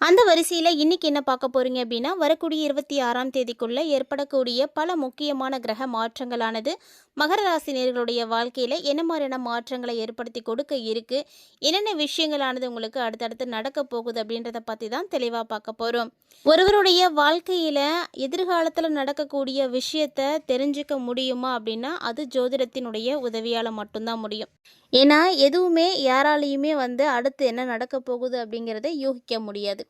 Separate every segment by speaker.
Speaker 1: அந்த வரிசையில் இன்னைக்கு என்ன பார்க்க போகிறீங்க அப்படின்னா வரக்கூடிய இருபத்தி ஆறாம் தேதிக்குள்ளே ஏற்படக்கூடிய பல முக்கியமான கிரக மாற்றங்களானது மகர ராசினியர்களுடைய வாழ்க்கையில் என்ன மாதிரியான மாற்றங்களை ஏற்படுத்தி கொடுக்க இருக்குது என்னென்ன விஷயங்களானது உங்களுக்கு அடுத்தடுத்து நடக்க போகுது அப்படின்றத பற்றி தான் தெளிவாக பார்க்க போகிறோம் ஒருவருடைய வாழ்க்கையில் எதிர்காலத்தில் நடக்கக்கூடிய விஷயத்தை தெரிஞ்சுக்க முடியுமா அப்படின்னா அது ஜோதிடத்தினுடைய உதவியால் மட்டும்தான் முடியும். ஏன்னா எதுவுமே யாராலையுமே வந்து அடுத்து என்ன நடக்க போகுது அப்படிங்கிறத யூகிக்க முடியாது.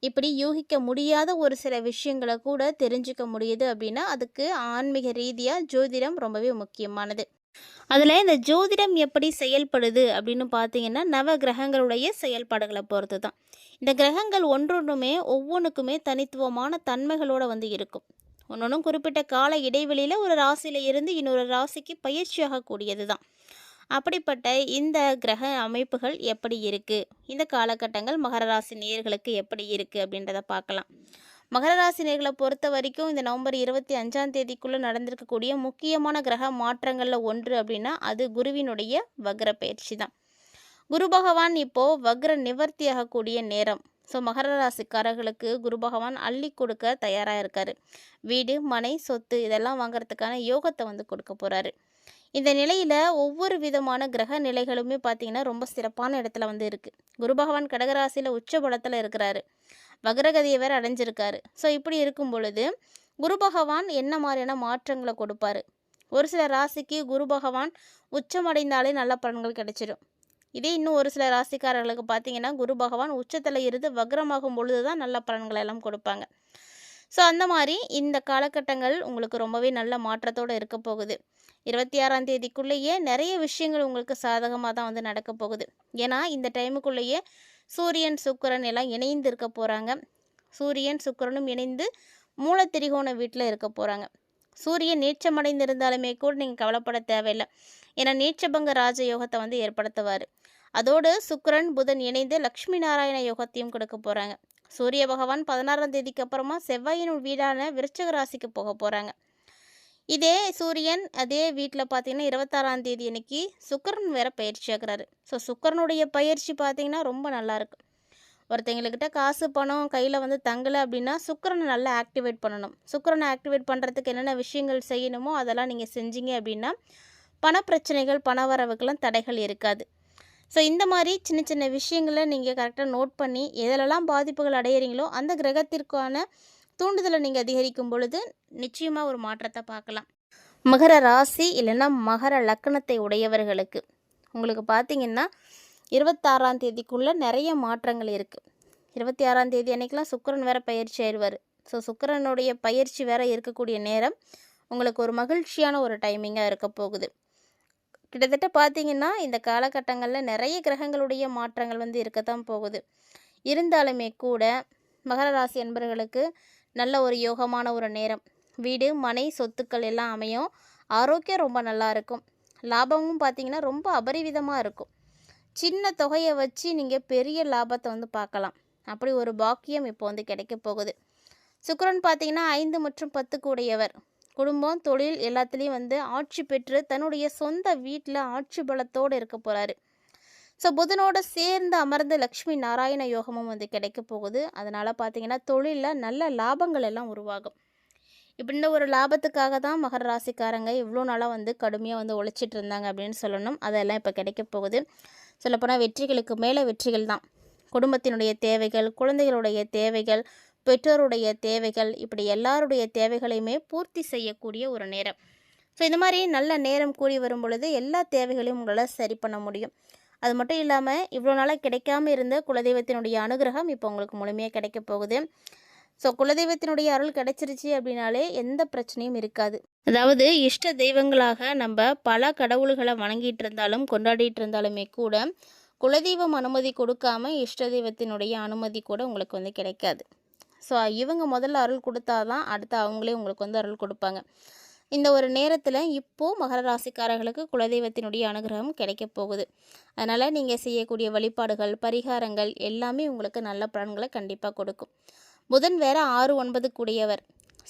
Speaker 1: இப்படி யூகிக்க முடியாத ஒரு சில விஷயங்களை கூட தெரிஞ்சுக்க முடியுது அப்படின்னா அதுக்கு ஆன்மீக ரீதியாக ஜோதிடம் ரொம்பவே முக்கியமானது. அதில் இந்த ஜோதிடம் எப்படி செயல்படுது அப்படின்னு பார்த்தீங்கன்னா நவ கிரகங்களுடைய செயல்பாடுகளை பொறுத்து தான் இந்த கிரகங்கள் ஒன்றொன்றுமே ஒவ்வொன்றுக்குமே தனித்துவமான தன்மைகளோடு வந்து இருக்கும். ஒன்றொன்றும் குறிப்பிட்ட கால இடைவெளியில் ஒரு ராசியில் இருந்து இன்னொரு ராசிக்கு பயிற்சியாகக்கூடியது தான் அப்படிப்பட்ட இந்த கிரக அமைப்புகள் எப்படி இருக்குது இந்த காலகட்டங்கள் மகர ராசி நேர்களுக்கு எப்படி இருக்குது அப்படின்றத பார்க்கலாம். மகர ராசி நேர்களை பொறுத்த வரைக்கும் இந்த நவம்பர் இருபத்தி அஞ்சாம் தேதிக்குள்ளே நடந்திருக்கக்கூடிய முக்கியமான கிரக மாற்றங்களில் ஒன்று அப்படின்னா அது குருவினுடைய வக்ர பயிற்சி தான். குரு பகவான் இப்போது வக்ர நிவர்த்தி ஆகக்கூடிய நேரம். ஸோ மகர ராசிக்காரர்களுக்கு குரு பகவான் அள்ளி கொடுக்க தயாராக இருக்கார். வீடு மனை சொத்து இதெல்லாம் வாங்குறதுக்கான யோகத்தை வந்து கொடுக்க போகிறாரு இந்த நிலையில் ஒவ்வொரு விதமான கிரக நிலைகளுமே பார்த்திங்கன்னா ரொம்ப சிறப்பான இடத்துல வந்து இருக்குது குரு பகவான் கடகராசியில் உச்ச பலத்தில் இருக்கிறாரு. வக்ரகதியை வேறு அடைஞ்சிருக்காரு. ஸோ இப்படி இருக்கும் பொழுது குரு பகவான் என்ன மாதிரியான மாற்றங்களை கொடுப்பாரு? ஒரு சில ராசிக்கு குரு பகவான் உச்சமடைந்தாலே நல்ல பலன்கள் கிடைச்சிடும் இதே இன்னும் ஒரு சில ராசிக்காரர்களுக்கு பார்த்தீங்கன்னா குரு பகவான் உச்சத்தில் இருந்து வக்ரமாகும் பொழுது தான் நல்ல பலன்களை எல்லாம் கொடுப்பாங்க. ஸோ அந்த மாதிரி இந்த காலகட்டங்கள் உங்களுக்கு ரொம்பவே நல்ல மாற்றத்தோடு இருக்க போகுது. இருபத்தி ஆறாம் தேதிக்குள்ளேயே நிறைய விஷயங்கள் உங்களுக்கு சாதகமாக தான் வந்து நடக்க போகுது. ஏன்னா இந்த டைமுக்குள்ளேயே சூரியன் சுக்கிரன் எல்லாம் இணைந்து இருக்க போகிறாங்க சூரியன் சுக்கிரனும் இணைந்து மூலத்திரிகோண வீட்டில் இருக்க போகிறாங்க சூரியன் நீச்சமடைந்திருந்தாலுமே கூட நீங்கள் கவலைப்பட தேவையில்லை. ஏன்னா நீச்சபங்க ராஜ யோகத்தை வந்து ஏற்படுத்துவார். அதோடு சுக்கரன் புதன் இணைந்து லக்ஷ்மி நாராயண யோகத்தையும் கொடுக்க போகிறாங்க சூரிய பகவான் பதினாறாம் தேதிக்கு அப்புறமா செவ்வாயின் வீடான விருச்சக ராசிக்கு போக போகிறாங்க இதே சூரியன் அதே வீட்டில் பார்த்தீங்கன்னா இருபத்தாறாம் தேதி அன்னைக்கு சுக்கரன் வேற பயிற்சி ஆகிறாரு. ஸோ சுக்கரனுடைய பயிற்சி பார்த்தீங்கன்னா ரொம்ப நல்லா இருக்கு. காசு பணம் கையில் வந்து தங்கலை அப்படின்னா சுக்கரனை நல்லா ஆக்டிவேட் பண்ணணும். சுக்கரனை ஆக்டிவேட் பண்ணுறதுக்கு என்னென்ன விஷயங்கள் செய்யணுமோ அதெல்லாம் நீங்கள் செஞ்சீங்க அப்படின்னா பணப்பிரச்சனைகள் பண வரவுக்கெல்லாம் தடைகள் இருக்காது. ஸோ இந்த மாதிரி சின்ன சின்ன விஷயங்களை நீங்கள் கரெக்டாக நோட் பண்ணி எதிலெல்லாம் பாதிப்புகள் அடையிறீங்களோ அந்த கிரகத்திற்கான தூண்டுதலை நீங்கள் அதிகரிக்கும் பொழுது நிச்சயமாக ஒரு மாற்றத்தை பார்க்கலாம். மகர ராசி இல்லைன்னா மகர லக்கணத்தை உடையவர்களுக்கு. உங்களுக்கு பார்த்தீங்கன்னா இருபத்தாறாம் தேதிக்குள்ளே நிறைய மாற்றங்கள் இருக்குது இருபத்தி ஆறாம் தேதி அன்றைக்கெலாம் சுக்கிரன் வேறு பயிற்சி ஆயிடுவார். ஸோ சுக்கிரனுடைய பயிற்சி வேறு இருக்கக்கூடிய நேரம். உங்களுக்கு ஒரு மகிழ்ச்சியான ஒரு டைமிங்காக இருக்க போகுது. கிட்டத்தட்ட பார்த்தீங்கன்னா இந்த காலகட்டங்களில் நிறைய கிரகங்களுடைய மாற்றங்கள் வந்து இருக்கத்தான் போகுது. இருந்தாலுமே கூட மகர ராசி என்பவர்களுக்கு நல்ல ஒரு யோகமான ஒரு நேரம். வீடு மனை சொத்துக்கள் எல்லாம் அமையும். ஆரோக்கியம் ரொம்ப நல்லா இருக்கும். லாபமும் பார்த்தீங்கன்னா ரொம்ப அபரிவிதமாக இருக்கும். சின்ன தொகையை வச்சு நீங்கள் பெரிய லாபத்தை வந்து பார்க்கலாம் அப்படி ஒரு பாக்கியம் இப்போ வந்து கிடைக்க போகுது. சுக்கரன் பார்த்தீங்கன்னா ஐந்து மற்றும் பத்துக்கு உடையவர். குடும்பம் தொழில் எல்லாத்துலேயும் வந்து ஆட்சி பெற்று தன்னுடைய சொந்த வீட்டில் ஆட்சி பலத்தோடு இருக்க போகிறாரு ஸோ புதனோட சேர்ந்து அமர்ந்த லக்ஷ்மி நாராயண யோகமும் வந்து கிடைக்க போகுது. அதனால் பார்த்தீங்கன்னா தொழிலில் நல்ல லாபங்கள் எல்லாம் உருவாகும். இப்படி ஒரு லாபத்துக்காக தான் மகர ராசிக்காரங்க இவ்வளோ நாளாக வந்து கடுமையாக வந்து உழைச்சிட்டு இருந்தாங்க அப்படின்னு சொல்லணும். அதெல்லாம் இப்போ கிடைக்க போகுது. சொல்லப்போனால் வெற்றிகளுக்கு மேலே வெற்றிகள் தான். குடும்பத்தினுடைய தேவைகள் குழந்தைகளுடைய தேவைகள் பெற்றோருடைய தேவைகள் இப்படி எல்லாருடைய தேவைகளையுமே பூர்த்தி செய்யக்கூடிய ஒரு நேரம். ஸோ இந்த மாதிரி நல்ல நேரம் கூடி வரும் பொழுது எல்லா தேவைகளையும் உங்களால் சரி பண்ண முடியும். அது மட்டும் இல்லாமல் இவ்வளோ நாளாக கிடைக்காம இருந்த குலதெய்வத்தினுடைய அனுகிரகம் இப்போ உங்களுக்கு முழுமையாக கிடைக்க போகுது. ஸோ குலதெய்வத்தினுடைய அருள் கிடைச்சிருச்சு அப்படின்னாலே எந்த பிரச்சனையும் இருக்காது. அதாவது இஷ்ட தெய்வங்களாக நம்ம பல கடவுள்களை வணங்கிட்டு இருந்தாலும் கொண்டாடிட்டு இருந்தாலுமே கூட குலதெய்வம் அனுமதி கொடுக்காம இஷ்ட தெய்வத்தினுடைய அனுமதி கூட உங்களுக்கு வந்து கிடைக்காது. ஸோ இவங்க முதல்ல அருள் கொடுத்தாதான் அடுத்து அவங்களே உங்களுக்கு வந்து அருள் கொடுப்பாங்க. இந்த ஒரு நேரத்தில் இப்போது மகர ராசிக்காரர்களுக்கு குலதெய்வத்தினுடைய அனுகிரகம் கிடைக்க போகுது. அதனால் நீங்கள் செய்யக்கூடிய வழிபாடுகள் பரிகாரங்கள் எல்லாமே உங்களுக்கு நல்ல பலன்களை கண்டிப்பாக கொடுக்கும். புதன் வேற ஆறு ஒன்பது கூடியவர்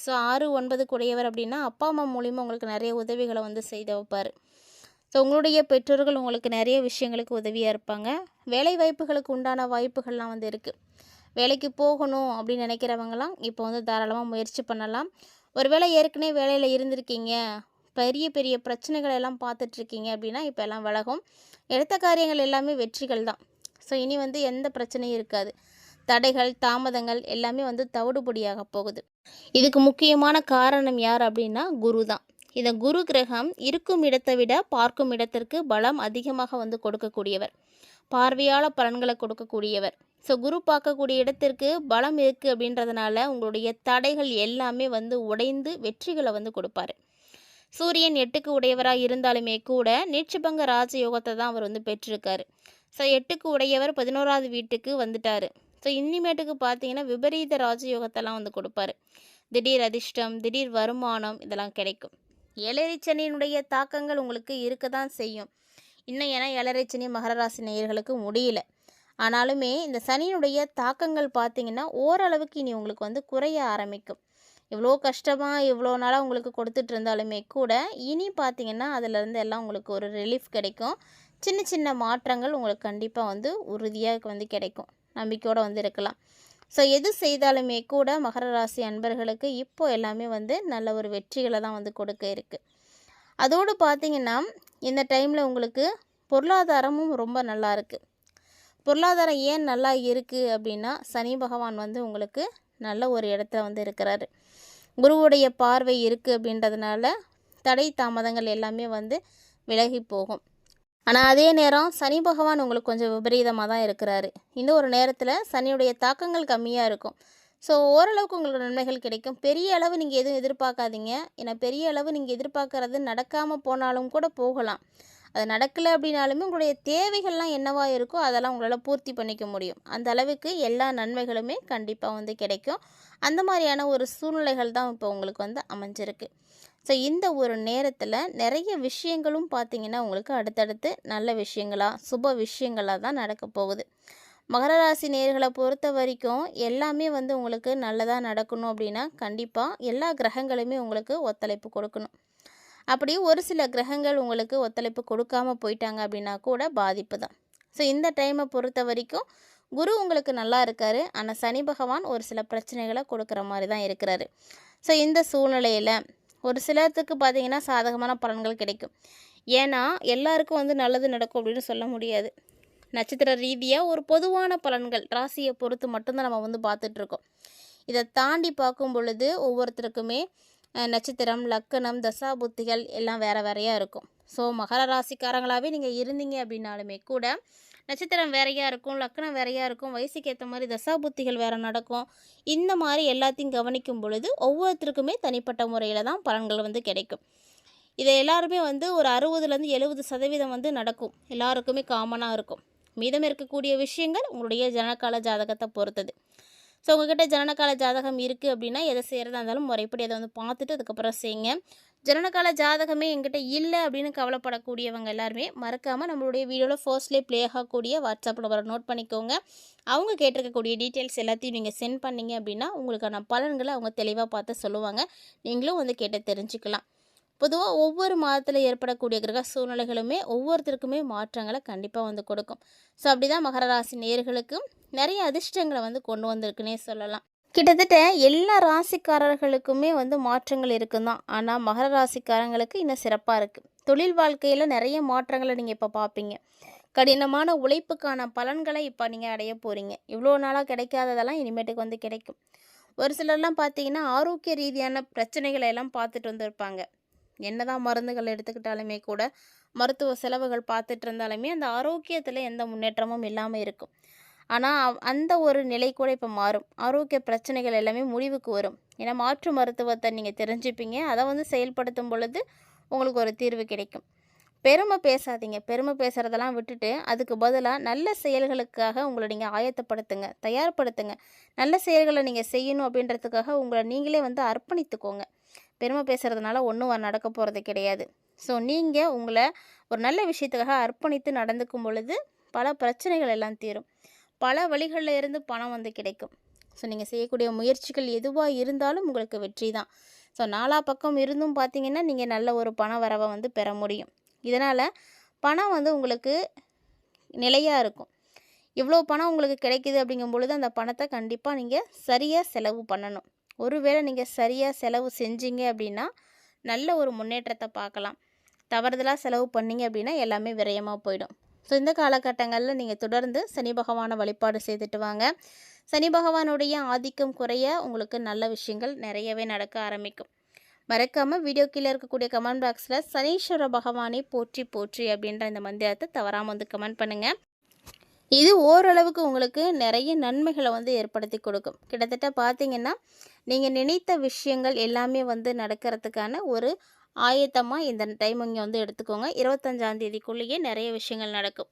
Speaker 1: ஸோ ஆறு ஒன்பது உடையவர் அப்படின்னா அப்பா அம்மா மூலிமா உங்களுக்கு நிறைய உதவிகளை வந்து செய்து வைப்பார். ஸோ உங்களுடைய பெற்றோர்கள் உங்களுக்கு நிறைய விஷயங்களுக்கு உதவியாக இருப்பாங்க. வேலை வாய்ப்புகளுக்கு உண்டான வாய்ப்புகள்லாம் வந்து இருக்குது வேலைக்கு போகணும் அப்படின்னு நினைக்கிறவங்களாம் இப்போ வந்து தாராளமாக முயற்சி பண்ணலாம். ஒருவேளை ஏற்கனவே வேலையில் இருந்திருக்கீங்க. பெரிய பெரிய பிரச்சனைகள் எல்லாம் பார்த்துட்ருக்கீங்க அப்படின்னா இப்போ எல்லாம் விலகும். எடுத்த காரியங்கள் எல்லாமே வெற்றிகள் தான். ஸோ இனி வந்து எந்த பிரச்சனையும் இருக்காது. தடைகள் தாமதங்கள் எல்லாமே வந்து தவிடுபடியாக போகுது. இதுக்கு முக்கியமான காரணம் யார் அப்படின்னா குரு தான். இந்த குரு கிரகம் இருக்கும் இடத்தை விட பார்க்கும் இடத்திற்கு பலம் அதிகமாக வந்து கொடுக்கக்கூடியவர். பார்வையாள பலன்களை கொடுக்கக்கூடியவர். ஸோ குரு பார்க்கக்கூடிய இடத்திற்கு பலம் இருக்குது அப்படின்றதுனால உங்களுடைய தடைகள் எல்லாமே வந்து உடைந்து வெற்றிகளை வந்து கொடுப்பாரு. சூரியன் எட்டுக்கு உடையவராக இருந்தாலுமே கூட நீட்சிபங்க ராஜயோகத்தை தான் அவர் வந்து பெற்றிருக்காரு. ஸோ எட்டுக்கு உடையவர் பதினோராவது வீட்டுக்கு வந்துட்டார். ஸோ இனிமேட்டுக்கு பார்த்தீங்கன்னா விபரீத ராஜயோகத்தெல்லாம் வந்து கொடுப்பாரு. திடீர் அதிர்ஷ்டம் திடீர் வருமானம் இதெல்லாம் கிடைக்கும். ஏழரைச்சனியினுடைய தாக்கங்கள் உங்களுக்கு இருக்க தான் செய்யும். இன்னும் ஏன்னா ஏழரைச்சனி மகர ராசி நேயர்களுக்கு முடியல. ஆனாலுமே இந்த சனியினுடைய தாக்கங்கள் பார்த்திங்கன்னா ஓரளவுக்கு இனி உங்களுக்கு வந்து குறைய ஆரம்பிக்கும். இவ்வளோ கஷ்டமாக இவ்வளோ நாளாக உங்களுக்கு கொடுத்துட்டு இருந்தாலுமே கூட இனி பார்த்தீங்கன்னா அதிலேருந்து எல்லாம் உங்களுக்கு ஒரு ரிலீஃப் கிடைக்கும். சின்ன சின்ன மாற்றங்கள் உங்களுக்கு கண்டிப்பாக வந்து உறுதியாக வந்து கிடைக்கும். நம்பிக்கையோடு வந்து இருக்கலாம். ஸோ எது செய்தாலுமே கூட மகர ராசி அன்பர்களுக்கு இப்போ எல்லாமே வந்து நல்ல ஒரு வெற்றிகளை தான் வந்து கொடுக்க இருக்குது அதோடு பார்த்திங்கன்னா இந்த டைமில் உங்களுக்கு பொருளாதாரமும் ரொம்ப நல்லா இருக்குது பொருளாதாரம் ஏன் நல்லா இருக்குது அப்படின்னா சனி பகவான் வந்து உங்களுக்கு நல்ல ஒரு இடத்துல வந்து இருக்கிறாரு. குருவுடைய பார்வை இருக்குது அப்படின்றதுனால தடை தாமதங்கள் எல்லாமே வந்து விலகி போகும். ஆனால் அதே நேரம் சனி பகவான் உங்களுக்கு கொஞ்சம் விபரீதமாக தான் இருக்கிறாரு. இந்த ஒரு நேரத்தில் சனியுடைய தாக்கங்கள் கம்மியாக இருக்கும். ஸோ ஓரளவுக்கு உங்களுக்கு நன்மைகள் கிடைக்கும். பெரிய அளவு நீங்கள் எதுவும் எதிர்பார்க்காதீங்க. ஏன்னா பெரிய அளவு நீங்கள் எதிர்பார்க்கறது நடக்காமல் போனாலும் கூட போகலாம். அது நடக்கலை அப்படின்னாலுமே உங்களுடைய தேவைகள்லாம் என்னவாக இருக்கோ அதெல்லாம் உங்களால் பூர்த்தி பண்ணிக்க முடியும். அந்த அளவுக்கு எல்லா நன்மைகளுமே கண்டிப்பாக வந்து கிடைக்கும். அந்த மாதிரியான ஒரு சூழ்நிலைகள் தான் இப்போ உங்களுக்கு வந்து அமைஞ்சிருக்கு. ஸோ இந்த ஒரு நேரத்தில் நிறைய விஷயங்களும் பார்த்தீங்கன்னா உங்களுக்கு அடுத்தடுத்து நல்ல விஷயங்களாக சுப விஷயங்களாக தான் நடக்க போகுது. மகர ராசி நேர்களை பொறுத்த வரைக்கும் எல்லாமே வந்து உங்களுக்கு நல்லதாக நடக்கணும் அப்படின்னா கண்டிப்பாக எல்லா கிரகங்களுமே உங்களுக்கு ஒத்துழைப்பு கொடுக்கணும். அப்படி ஒரு சில கிரகங்கள் உங்களுக்கு ஒத்துழைப்பு கொடுக்காம போயிட்டாங்க அப்படின்னா கூட பாதிப்பு தான். ஸோ இந்த டைமை பொறுத்த வரைக்கும் குரு உங்களுக்கு நல்லா இருக்காரு. ஆனால் சனி பகவான் ஒரு சில பிரச்சனைகளை கொடுக்குற மாதிரி தான் இருக்கிறாரு. ஸோ இந்த சூழ்நிலையில் ஒரு சிலத்துக்கு பார்த்தீங்கன்னா சாதகமான பலன்கள் கிடைக்கும். ஏன்னா எல்லாருக்கும் வந்து நல்லது நடக்கும் அப்படின்னு சொல்ல முடியாது. நட்சத்திர ரீதியாக ஒரு பொதுவான பலன்கள் ராசியை பொறுத்து மட்டும்தான் நம்ம வந்து பார்த்துட்ருக்கோம் இதை தாண்டி பார்க்கும் பொழுது ஒவ்வொருத்தருக்குமே நட்சத்திரம் லக்கணம் தசா புத்திகள் எல்லாம் வேறு வேறையாக இருக்கும். ஸோ மகர ராசிக்காரங்களாகவே நீங்கள் இருந்தீங்க அப்படின்னாலுமே கூட நட்சத்திரம் வேறையாக இருக்கும் லக்கணம் வேறையாக இருக்கும் வயசுக்கு ஏற்ற மாதிரி தசா புத்திகள் வேறு நடக்கும். இந்த மாதிரி எல்லாத்தையும் கவனிக்கும் பொழுது ஒவ்வொருத்தருக்குமே தனிப்பட்ட முறையில் தான் பலன்கள் வந்து கிடைக்கும். இதை எல்லாருமே வந்து ஒரு அறுபதுலேருந்து எழுபது சதவீதம் வந்து நடக்கும். எல்லாருக்குமே காமனாக இருக்கும். மீதம் இருக்கக்கூடிய விஷயங்கள் உங்களுடைய ஜனகால ஜாதகத்தை பொறுத்தது. ஸோ உங்ககிட்ட ஜனனகால ஜாதகம் இருக்குது அப்படின்னா எதை செய்கிறதா இருந்தாலும் முறைப்படி அதை வந்து பார்த்துட்டு அதுக்கப்புறம் செய்யுங்க. ஜனனகால ஜாதகமே எங்கிட்ட இல்லை அப்படின்னு கவலைப்படக்கூடியவங்க எல்லாருமே மறக்காமல் நம்மளுடைய வீடியோவில் ஃபர்ஸ்ட்லேயே ப்ளே ஆகக்கூடிய வாட்ஸ்அப் நம்பரை நோட் பண்ணிக்கோங்க. அவங்க கேட்டிருக்கக்கூடிய டீட்டெயில்ஸ் எல்லாத்தையும் நீங்கள் சென்ட் பண்ணீங்க அப்படின்னா உங்களுக்கான பலன்களை அவங்க தெளிவாக பார்த்து சொல்லுவாங்க. நீங்களும் வந்து கேட்டு தெரிஞ்சுக்கலாம். பொதுவாக ஒவ்வொரு மாதத்தில் ஏற்படக்கூடிய கிரக சூழ்நிலைகளுமே ஒவ்வொருத்தருக்குமே மாற்றங்களை கண்டிப்பாக வந்து கொடுக்கும். ஸோ அப்படி தான் மகர ராசி நேர்களுக்கு நிறைய அதிர்ஷ்டங்களை வந்து கொண்டு வந்திருக்குன்னே சொல்லலாம். கிட்டத்தட்ட எல்லா ராசிக்காரர்களுக்குமே வந்து மாற்றங்கள் இருக்குதான். ஆனால் மகர ராசிக்காரங்களுக்கு இன்னும் சிறப்பாக இருக்குது தொழில் வாழ்க்கையில் நிறைய மாற்றங்களை நீங்கள் இப்போ பார்ப்பீங்க கடினமான உழைப்புக்கான பலன்களை இப்போ நீங்கள் அடைய போகிறீங்க இவ்வளோ நாளாக கிடைக்காததெல்லாம் இனிமேட்டுக்கு வந்து கிடைக்கும். ஒரு சிலர்லாம் பார்த்தீங்கன்னா ஆரோக்கிய ரீதியான பிரச்சனைகளை எல்லாம் பார்த்துட்டு வந்திருப்பாங்க என்னதான் மருந்துகள் எடுத்துக்கிட்டாலுமே கூட மருத்துவ செலவுகள் பார்த்துட்டு இருந்தாலுமே அந்த ஆரோக்கியத்தில் எந்த முன்னேற்றமும் இல்லாமல் இருக்கும். ஆனால் அந்த ஒரு நிலை கூட இப்போ மாறும். ஆரோக்கிய பிரச்சனைகள் எல்லாமே முடிவுக்கு வரும். ஏன்னா மாற்று மருத்துவத்தை நீங்கள் தெரிஞ்சுப்பீங்க. அதை வந்து செயல்படுத்தும் பொழுது உங்களுக்கு ஒரு தீர்வு கிடைக்கும். பெருமை பேசாதீங்க. பெருமை பேசுகிறதெல்லாம் விட்டுட்டு அதுக்கு பதிலாக நல்ல செயல்களுக்காக உங்களை நீங்கள் ஆயத்தப்படுத்துங்க. தயார்படுத்துங்க. நல்ல செயல்களை நீங்கள் செய்யணும் அப்படின்றதுக்காக உங்களை நீங்களே வந்து அர்ப்பணித்துக்கோங்க. பெருமை பேசுகிறதுனால ஒன்றும் நடக்க போகிறது கிடையாது. ஸோ நீங்கள் உங்களை ஒரு நல்ல விஷயத்துக்காக அர்ப்பணித்து நடந்துக்கும் பொழுது பல பிரச்சனைகள் எல்லாம் தீரும். பல வழிகளில் இருந்து பணம் வந்து கிடைக்கும். ஸோ நீங்கள் செய்யக்கூடிய முயற்சிகள் எதுவாக இருந்தாலும் உங்களுக்கு வெற்றி தான். ஸோ நாலா பக்கம் இருந்தும் பார்த்தீங்கன்னா நீங்கள் நல்ல ஒரு பண வரவை வந்து பெற முடியும். இதனால் பணம் வந்து உங்களுக்கு நிலையாக இருக்கும். இவ்வளோ பணம் உங்களுக்கு கிடைக்குது அப்படிங்கும் பொழுது அந்த பணத்தை கண்டிப்பாக நீங்கள் சரியாக செலவு பண்ணணும். ஒருவேளை நீங்கள் சரியாக செலவு செஞ்சீங்க அப்படின்னா நல்ல ஒரு முன்னேற்றத்தை பார்க்கலாம். தவறுதலாக செலவு பண்ணிங்க அப்படின்னா எல்லாமே விரயமாக போயிடும். ஸோ இந்த காலகட்டங்களில் நீங்கள் தொடர்ந்து சனி பகவானை வழிபாடு செய்துட்டு வாங்க. சனி பகவானுடைய ஆதிக்கம் குறைய உங்களுக்கு நல்ல விஷயங்கள் நிறையவே நடக்க ஆரம்பிக்கும். மறக்காமல் வீடியோ கீழே இருக்கக்கூடிய கமெண்ட் பாக்ஸில் சனீஸ்வர பகவானை போற்றி போற்றி அப்படின்ற இந்த மந்திரத்தை தவறாமல் வந்து கமெண்ட் பண்ணுங்கள் இது ஓரளவுக்கு உங்களுக்கு நிறைய நன்மைகளை வந்து ஏற்படுத்தி கொடுக்கும். கிட்டத்தட்ட பார்த்தீங்கன்னா நீங்கள் நினைத்த விஷயங்கள் எல்லாமே வந்து நடக்கிறதுக்கான ஒரு ஆயத்தமாக இந்த டைம் இங்கே வந்து எடுத்துக்கோங்க. இருபத்தஞ்சாந்தேதிக்குள்ளேயே நிறைய விஷயங்கள் நடக்கும்.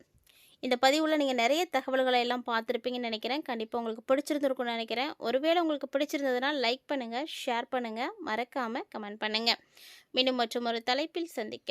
Speaker 1: இந்த பதிவில் நீங்கள் நிறைய தகவல்களை எல்லாம் பார்த்துருப்பீங்கன்னு நினைக்கிறேன். கண்டிப்பாக உங்களுக்கு பிடிச்சிருந்துருக்கும்னு நினைக்கிறேன். ஒருவேளை உங்களுக்கு பிடிச்சிருந்ததுன்னா லைக் பண்ணுங்கள் ஷேர் பண்ணுங்கள் மறக்காமல் கமெண்ட் பண்ணுங்கள் மீண்டும் மற்றும் ஒரு தலைப்பில் சந்திக்க